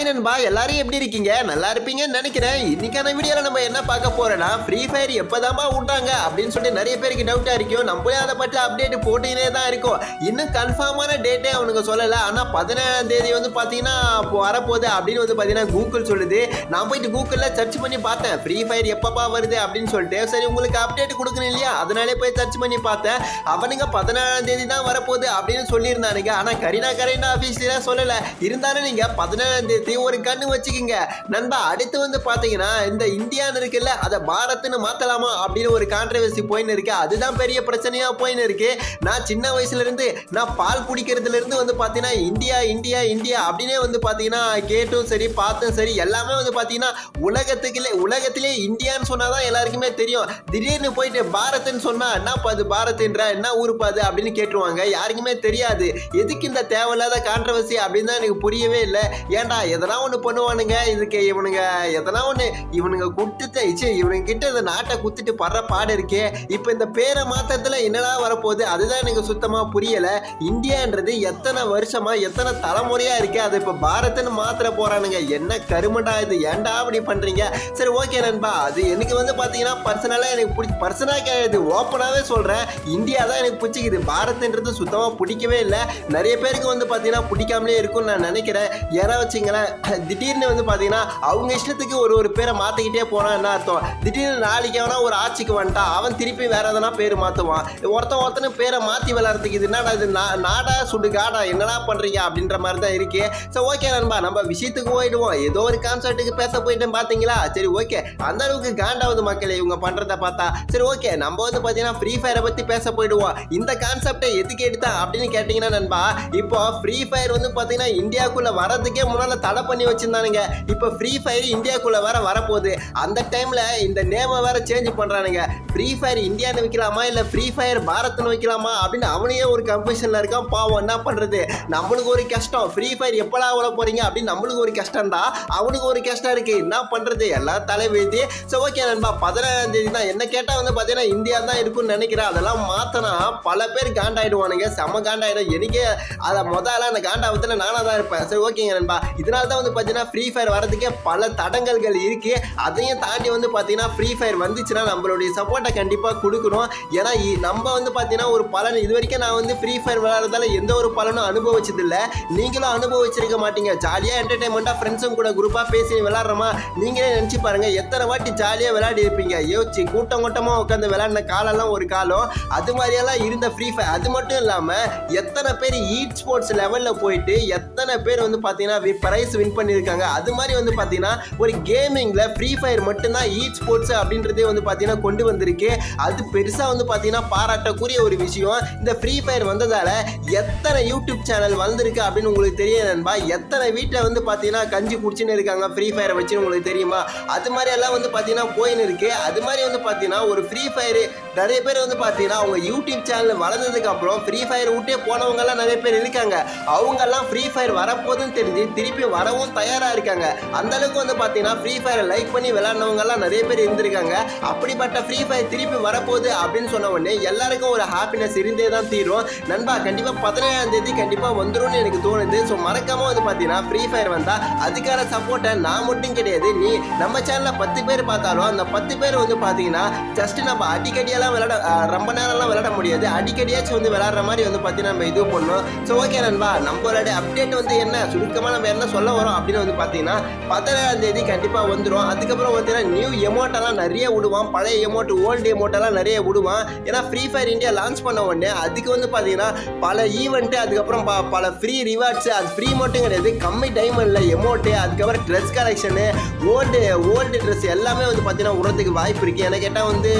Hi நண்பா எல்லாரும் எப்படி இருக்கீங்க? நல்லா இருப்பீங்கன்னு நினைக்கிறேன். இன்னைக்கான வீடியோவில் நம்ம என்ன பார்க்க போறோம்னா ஃப்ரீ ஃபயர் எப்போதாமா விட்டாங்க அப்படின்னு சொல்லிட்டு நிறைய பேருக்கு டவுட்டாக இருக்கும். நம்மளே அதை பற்றி அப்டேட் போட்டுக்கினே தான் இருக்கும். இன்னும் கன்ஃபார்மான டேட்டே அவனுக்கு சொல்லலை. ஆனால் பதினேழாம் தேதி வந்து பார்த்தீங்கன்னா இப்போ வரப்போகுது அப்படின்னு வந்து பார்த்தீங்கன்னா கூகுள் சொல்லுது. நான் போயிட்டு கூகுளில் சர்ச் பண்ணி பார்த்தேன். ஃப்ரீ ஃபயர் எப்பப்பா வருது அப்படின்னு சொல்லிட்டு. சரி உங்களுக்கு அப்டேட் கொடுக்கணும் இல்லையா? அதனாலே போய் சர்ச் பண்ணி பார்த்தேன். அவனுங்க பதினேழாம் தேதி தான் வரப்போகுது அப்படின்னு சொல்லியிருந்தானுங்க. ஆனால் கரீனா கரீனா ஆஃபீஸ்லாம் சொல்லலை. இருந்தாலும் நீங்கள் பதினேழாம் தேதி ஒரு கண்ணு வச்சுக்கோங்க. நண்பா அடுத்து வந்து பார்த்தீங்கன்னா இந்த இந்தியான்னு இருக்குல்ல அதை பாரத்னு மாற்றலாமா அப்படின்னு ஒரு கான்ட்ரவர்சி போயின்னு இருக்கு. அதுதான் பெரிய பிரச்சனையாக போயின்னு இருக்கு. நான் சின்ன வயசுல இருந்து நான் பால் குடிக்கிறதுல இருந்து வந்து பார்த்தீங்கன்னா இந்தியா இந்தியா இந்தியா அப்படின்னே வந்து பார்த்தீங்கன்னா கேட்டும் சரி பார்த்தும் சரி எல்லாமே வந்து பார்த்தீங்கன்னா உலகத்துக்குள்ளே உலகத்திலே இந்தியான்னு சொன்னாதான் எல்லாருக்குமே தெரியும். திடீர்னு போயிட்டு பாரத்னு சொன்னா என்ன பாது பாரத்ன்ற? என்ன ஊர் பாது அப்படின்னு கேட்டுருவாங்க. யாருக்குமே தெரியாது. எதுக்கு இந்த தேவையில்லாத கான்ட்ரவர்சி அப்படின்னு தான் எனக்கு புரியவே இல்லை. ஏன்டா எதனா ஒன்று பண்ணுவானுங்க இதுக்கு இவனுங்க எதனா ஒன்று இவனுங்க கொடுத்துட்டு ச்சே, இவனுங்க கிட்ட இந்த நாட்டை குத்துட்டு படுற பாடு இருக்கே. இப்போ இந்த பேரை மாத்திரத்தில் என்னடா வரப்போகுது? அதுதான் எனக்கு சுத்தமாக புரியலை. இந்தியான்றது எத்தனை வருஷமாக எத்தனை தலைமுறையாக இருக்குது அது இப்போ பாரத்னு மாத்திர போகிறானுங்க என்ன கருமண்டா இது? ஏன்டா அப்படி பண்ணுறீங்க சரி ஓகே நண்பா. அது எனக்கு வந்து பார்த்தீங்கன்னா பர்சனலாக எனக்கு பிடிச்சி பர்சனலாக கிடையாது ஓப்பனாகவே சொல்கிறேன் இந்தியா தான் எனக்கு பிடிச்சிக்குது. பாரத்ன்றது சுத்தமாக பிடிக்கவே இல்லை. நிறைய பேருக்கு வந்து பார்த்தீங்கன்னா பிடிக்காமலே இருக்கும்னு நான் நினைக்கிறேன். ஏன்னா வச்சுங்களேன். திடீர்னு வந்து பார்த்தீங்கன்னா அவங்க இஷ்டத்துக்கு ஒரு ஒரு பேரை மாற்றிக்கிட்டே போனால் என்ன அர்த்தம்? திடீர்னு நாளைக்கு அவனா ஒரு ஆட்சிக்கு வந்துட்டான் அவன் திருப்பி வேற எதனா பேர் மாற்றுவான் ஒருத்தன் ஒருத்தனு பேரை மாற்றி விளாட்றதுக்கு இது என்னடா இது? நா- நாடா சுடு காடா என்னடா பண்ணுறீங்க அப்படின்ற மாதிரி தான் இருக்கு. ஸோ ஓகே நண்பா நம்ம விஷயத்துக்கு போயிடுவோம். ஏதோ ஒரு கான்சர்ட்டுக்கு பேச போயிட்டேன் பார்த்தீங்களா சரி ஓகே அந்த அளவுக்கு காண்டாவது மக்களே இவங்க பண்ணுறத பார்த்தா. சரி ஓகே நம்ம வந்து பார்த்தீங்கன்னா ஃப்ரீ ஃபயரை பற்றி பேச போயிடுவோம். இந்த கான்செப்டை எதுக்கு எடுத்தா அப்படின்னு கேட்டிங்கன்னா நண்பா இப்போ ஃப்ரீ ஃபயர் வந்து பார்த்தீங்கன்னா இந்தியாவுக்குள்ளே வரதுக்கே முன்னால் தடை பண்ணி வச்சுருந்தானுங்க. இப்போ ஃப்ரீ ஃபயர் இந்தியாக்குள்ளே வேற வரப்போகுது. அந்த டைமில் இந்த நேமை வேற சேஞ்ச் பண்ணுறானுங்க ஃப்ரீ ஃபயர் இந்தியான்னு வைக்கலாமா? இல்லை ஃப்ரீ ஃபயர் பாரத்னு வைக்கலாமா? அப்படின்னு அவனையே ஒரு கன்ஃபியூஷனில் இருக்கான். பாவம் என்ன பண்ணுறது நம்மளுக்கு ஒரு கஷ்டம். ஃப்ரீ ஃபயர் எப்படா விட போகிறீங்க அப்படின்னு நம்மளுக்கு ஒரு கஷ்டம் தான் அவனுக்கு ஒரு கஷ்டம் இருக்குது என்ன பண்ணுறது எல்லாம் தலைவெழுதி ஸோ ஓகே நண்பா பதினேழாம் தேதி தான் என்ன கேட்டால் வந்து பார்த்தீங்கன்னா இந்தியா தான் இருக்கும்னு நினைக்கிறேன். அதெல்லாம் மாற்றினா பல பேர் காண்டாயிடுவானுங்க. செம்ம காண்டாயிடும். எனக்கே அதை முதல்ல அந்த காண்டாவத்தில் நானாக தான் இருப்பேன். சரி ஓகேங்க நண்பா. இதனால தான் வந்து பார்த்தீங்கன்னா ஃப்ரீ ஃபயர் வரதுக்கே பல தடங்கல்கள் இருக்குது அதையும் தாண்டி வந்து பார்த்தீங்கன்னா ஃப்ரீ ஃபயர் வந்துச்சுன்னா நம்மளுடைய சப்போர்ட்டை கண்டிப்பாக கொடுக்கணும். ஏன்னா இ- நம்ம வந்து பார்த்தீங்கன்னா ஒரு பலன் இது வரைக்கும் நான் வந்து ஃப்ரீ ஃபயர் விளையாடுறதால எந்த ஒரு பலனும் அனுபவிச்சதில்ல. நீங்களும் அனுபவிச்சிருக்க மாட்டீங்க. ஜாலியாக என்டர்டைன்மெண்ட்டாக ஃப்ரெண்ட்ஸும் கூட குரூப்பாக பேசி விளாட்றமா நீங்களே நினச்சி பாருங்கள் எத்தனை வாட்டி ஜாலியாக விளையாடி இருப்பீங்க? யோசிச்சு கூட்டம் கூட்டமாக உட்காந்து விளையாடின காலம்லாம் ஒரு காலம் அது மாதிரியெல்லாம் இருந்த ஃப்ரீ ஃபயர் அது மட்டும் இல்லாமல் எத்தனை பேர் ஈட் ஸ்போர்ட்ஸ் லெவலில் போயிட்டு எத்தனை பேர் வந்து பார்த்தீங்கன்னா ப்ரைஸ் வின் பண்ணியிருக்காங்க. அது மாதிரி வந்து பார்த்தீங்கன்னா ஒரு கேமிங்கில் ஃப்ரீ ஃபயர் மட்டும்தான் ஈ ஸ்போர்ட்ஸ் அப்படின்றதே வந்து பார்த்தீங்கன்னா கொண்டு வந்திருக்கு. அது பெருசாக வந்து பார்த்தீங்கன்னா பாராட்டக்கூடிய ஒரு விஷயம். இந்த ஃப்ரீ ஃபயர் வந்ததால் எத்தனை யூடியூப் சேனல் வந்திருக்கு அப்படின்னு உங்களுக்கு தெரியும் நண்பா. எத்தனை வீட்டில் வந்து பார்த்தீங்கன்னா கஞ்சி குடிச்சுன்னு இருக்காங்க ஃப்ரீ ஃபயரை வச்சுன்னு உங்களுக்கு தெரியுமா? அது மாதிரி எல்லாம் வந்து பார்த்தீங்கன்னா போயின்னு இருக்கு. அது மாதிரி வந்து பார்த்தீங்கன்னா ஒரு ஃப்ரீ ஃபயர் நிறைய பேர் வந்து பார்த்தீங்கன்னா அவங்க யூடியூப் சேனல் வளர்ந்ததுக்கு அப்புறம் ஃப்ரீ ஃபயர் விட்டே போனவங்கெல்லாம் நிறைய பேர் இருக்காங்க. அவங்கெல்லாம் ஃப்ரீ ஃபயர் வரப்போதுன்னு தெரிஞ்சு திருப்பி வர வரவும் தயாராக இருக்காங்க. அந்த அளவுக்கு வந்து பார்த்தீங்கன்னா ஃப்ரீ ஃபயரை லைக் பண்ணி விளையாடினவங்க நிறைய பேர் இருந்திருக்காங்க. அப்படிப்பட்ட ஃப்ரீ ஃபயர் திருப்பி வரப்போகுது அப்படின்னு சொன்ன உடனே எல்லாருக்கும் ஒரு ஹாப்பினஸ் இருந்தே தான் தீரும். நண்பா கண்டிப்பாக பதினேழாம் தேதி கண்டிப்பாக வந்துடும் எனக்கு தோணுது. ஸோ மறக்காம வந்து பார்த்தீங்கன்னா ஃப்ரீ ஃபயர் வந்தால் அதுக்கான சப்போர்ட்டை நான் மட்டும் கிடையாது. நீ நம்ம சேனலில் பத்து பேர் பார்த்தாலும் அந்த பத்து பேர் வந்து பார்த்தீங்கன்னா ஜஸ்ட் நம்ம அடிக்கடியெல்லாம் விளாட ரொம்ப நேரம்லாம் விளாட முடியாது. அடிக்கடியாச்சும் வந்து விளாட்ற மாதிரி வந்து பார்த்தீங்கன்னா நம்ம இது பண்ணணும். ஸோ ஓகே நண்பா நம்மளோட அப்டேட் வந்து என்ன? சுருக்கமாக நம்ம என்ன சொல்ல வரும் அப்படின்னு வந்து பார்த்தீங்கன்னா பதினேழாம் தேதி கண்டிப்பாக வந்துடும் அதுக்கப்புறம் பார்த்தீங்கன்னா நியூ எமௌண்ட்டெல்லாம் நிறைய விடுவான். பழைய எமௌண்ட் ஓல்டு எமௌண்ட்டெல்லாம் நிறைய விடுவான். ஏன்னா ஃப்ரீ ஃபயர் இந்தியா லான்ச் பண்ண உடனே அதுக்கு வந்து பார்த்தீங்கன்னா பல ஈவெண்ட்டு அதுக்கப்புறம் ப- பல ஃப்ரீ ரிவார்ட்ஸ் அது ஃப்ரீ மட்டும் கிடையாது. கம்மி டைமண்டில் எமௌண்ட்டு அதுக்கப்புறம் dress collection old old dress எல்லாமே வந்து பார்த்தீங்கன்னா விடுறதுக்கு வாய்ப்பு இருக்குது எனக்கு கேட்டால் வந்து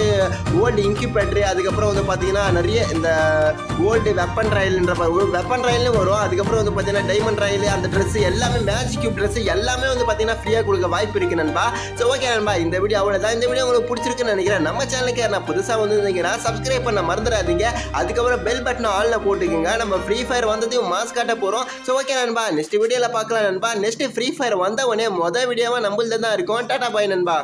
ஓல்டு இன்க்யூபேட்ரு அதுக்கப்புறம் வந்து பார்த்தீங்கன்னா நிறைய இந்த ஓல்டு வெப்பன் ரயில்ன்ற வெப்பன் ரயில்னு வரும். அதுக்கப்புறம் வந்து பார்த்தீங்கன்னா டைமண்ட் ரயில் அந்த ட்ரெஸ் எல்லாமே மேஜிக் கியூப் ட்ரெஸ் எல்லாமே வந்து பார்த்தீங்கன்னா ஃப்ரீயாக கொடுக்க வாய்ப்பு இருக்கு நண்பா. ஸோ ஓகே நண்பா இந்த வீடியோ அவ்வளோ தான் இந்த வீடியோ உங்களுக்கு பிடிச்சிருக்குன்னு நினைக்கிறேன். நம்ம சேனலுக்கு நான் புதுசாக வந்துருந்தீங்கன்னா சப்ஸ்கிரைப் பண்ண மறந்துடாதீங்க. அதுக்கப்புறம் பெல் பட்டனை ஆலில் போட்டுக்கோங்க. நம்ம ஃப்ரீ ஃபயர் வந்ததையும் மாஸ்க் காட்ட போகிறோம் ஸோ ஓகே நண்பா நெக்ஸ்ட் வீடியோவில் பார்க்கலாம் நண்பா. நெக்ஸ்ட் ஃப்ரீ ஃபயர் வந்த உடனே மொதல் வீடியோவாக நம்மள்தான் தான் இருக்கும். டாடா பாய் நண்பா.